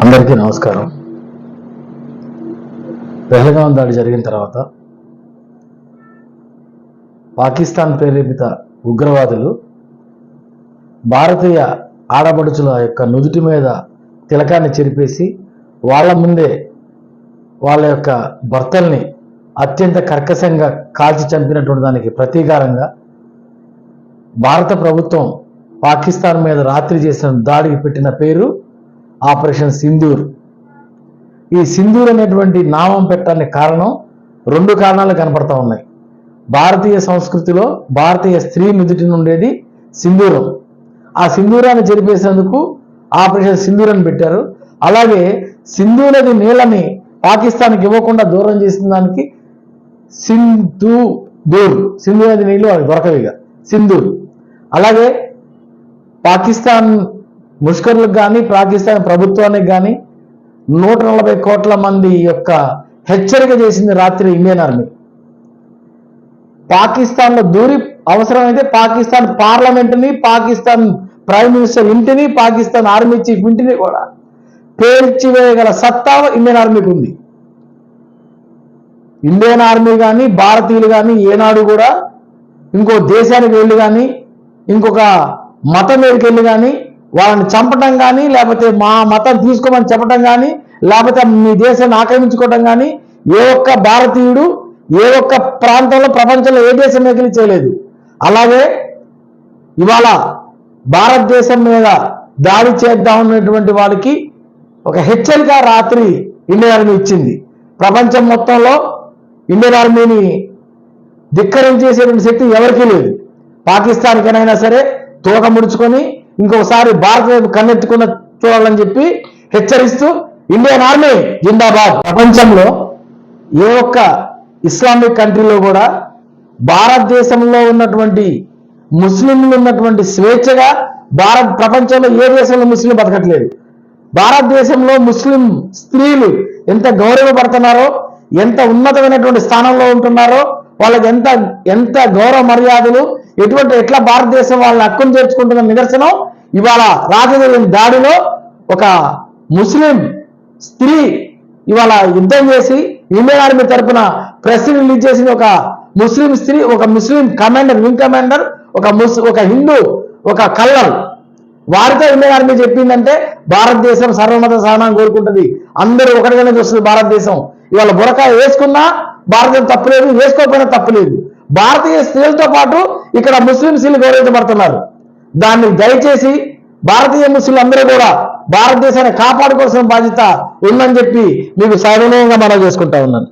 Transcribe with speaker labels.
Speaker 1: అందరికీ నమస్కారం. పెహల్గాం దాడి జరిగిన తర్వాత పాకిస్తాన్ ప్రేరేపిత ఉగ్రవాదులు భారతీయ ఆడపడుచుల యొక్క నుదుటి మీద తిలకాన్ని చెరిపేసి వాళ్ళ ముందే వాళ్ళ యొక్క భర్తల్ని అత్యంత కర్కశంగా కాల్చి చంపినటువంటి దానికి ప్రతీకారంగా భారత ప్రభుత్వం పాకిస్తాన్ మీద రాత్రి చేసిన దాడికి పెట్టిన పేరు ఆపరేషన్ సింధూర్. ఈ సింధూర్ అనేటువంటి నామం పెట్టడానికి కారణం రెండు కారణాలు కనపడతా ఉన్నాయి. భారతీయ సంస్కృతిలో భారతీయ స్త్రీ నుదుటి నుండేది సింధూరం. ఆ సింధూరాన్ని చెరిపేసేందుకు ఆపరేషన్ సింధూర్ అని పెట్టారు. అలాగే సింధు నది నీళ్ళని పాకిస్తాన్కి ఇవ్వకుండా దూరం చేసిన దానికి సింధు దూర్ సింధు నది నీళ్ళు వాళ్ళకి దొరకవిగా సింధూర్. అలాగే పాకిస్తాన్ ముష్కర్లకు కానీ పాకిస్తాన్ ప్రభుత్వానికి కానీ నూట నలభై కోట్ల మంది యొక్క హెచ్చరిక చేసింది రాత్రి ఇండియన్ ఆర్మీ. పాకిస్తాన్లో దూరి అవసరమైతే పాకిస్తాన్ పార్లమెంట్ని పాకిస్తాన్ ప్రైమ్ మినిస్టర్ ఇంటిని పాకిస్తాన్ ఆర్మీ చీఫ్ ఇంటిని కూడా పేర్చివేయగల సత్తా ఇండియన్ ఆర్మీకి ఉంది. ఇండియన్ ఆర్మీ కానీ భారతీయులు కానీ ఏనాడు కూడా ఇంకో దేశానికి వెళ్ళి కానీ ఇంకొక మతం మీదకి వెళ్ళి కానీ వాళ్ళని చంపటం కానీ లేకపోతే మా మతం తీసుకోమని చెప్పడం కానీ లేకపోతే మీ దేశాన్ని ఆక్రమించుకోవడం కానీ ఏ ఒక్క భారతీయుడు ఏ ఒక్క ప్రాంతంలో ప్రపంచంలో ఏ దేశం వెళ్ళి చేయలేదు. అలాగే ఇవాళ భారతదేశం మీద దాడి చేద్దామన్నటువంటి వాళ్ళకి ఒక హెచ్చరిక రాత్రి ఇండియన్ ఆర్మీ ఇచ్చింది. ప్రపంచం మొత్తంలో ఇండియన్ ఆర్మీని ధిక్కరించేసేటువంటి శక్తి ఎవరికీ లేదు. పాకిస్తాన్కైనా సరే తోక ముడుచుకొని ఇంకొకసారి భారత కన్నెత్తుకున్న చూడాలని చెప్పి హెచ్చరిస్తూ ఇండియన్ ఆర్మీ జిందాబాద్. ప్రపంచంలో ఏ ఒక్క ఇస్లామిక్ కంట్రీలో కూడా భారతదేశంలో ఉన్నటువంటి ముస్లింలు ఉన్నటువంటి స్వేచ్ఛగా భారత్ ప్రపంచంలో ఏ దేశంలో ముస్లిం బతకట్లేదు. భారతదేశంలో ముస్లిం స్త్రీలు ఎంత గౌరవపడుతున్నారో ఎంత ఉన్నతమైనటువంటి స్థానంలో ఉంటున్నారో వాళ్ళకి ఎంత ఎంత గౌరవ మర్యాదలు ఎటువంటి ఎట్లా భారతదేశం వాళ్ళని హక్కును చేర్చుకుంటున్న నిదర్శనం ఇవాళ రాజధాని దాడిలో ఒక ముస్లిం స్త్రీ ఇవాళ యుద్ధం చేసి ఇండియన్ ఆర్మీ తరపున ప్రెస్ రిలీజ్ చేసిన ఒక ముస్లిం స్త్రీ ఒక ముస్లిం కమాండర్ వింగ్ కమాండర్ ఒక ముస్ ఒక హిందూ ఒక కల్లర్. వారితో ఇండియన్ ఆర్మీ చెప్పిందంటే భారతదేశం సర్వమత సహనాన్ని కోరుకుంటుంది. అందరూ ఒకటిగానే చూస్తుంది భారతదేశం. ఇవాళ బురక వేసుకున్నా భారతం తప్పులేదు వేసుకోకపోయినా తప్పులేదు. భారతీయ స్త్రీలతో పాటు ఇక్కడ ముస్లిం స్త్రీలు గౌరవించబడుతున్నారు. దాన్ని దయచేసి భారతీయ ముస్లింలందరూ కూడా భారతదేశాన్ని కాపాడుకోవాల్సిన బాధ్యత ఉందని చెప్పి మీకు సవినయంగా మనం చేసుకుంటా ఉన్నాను.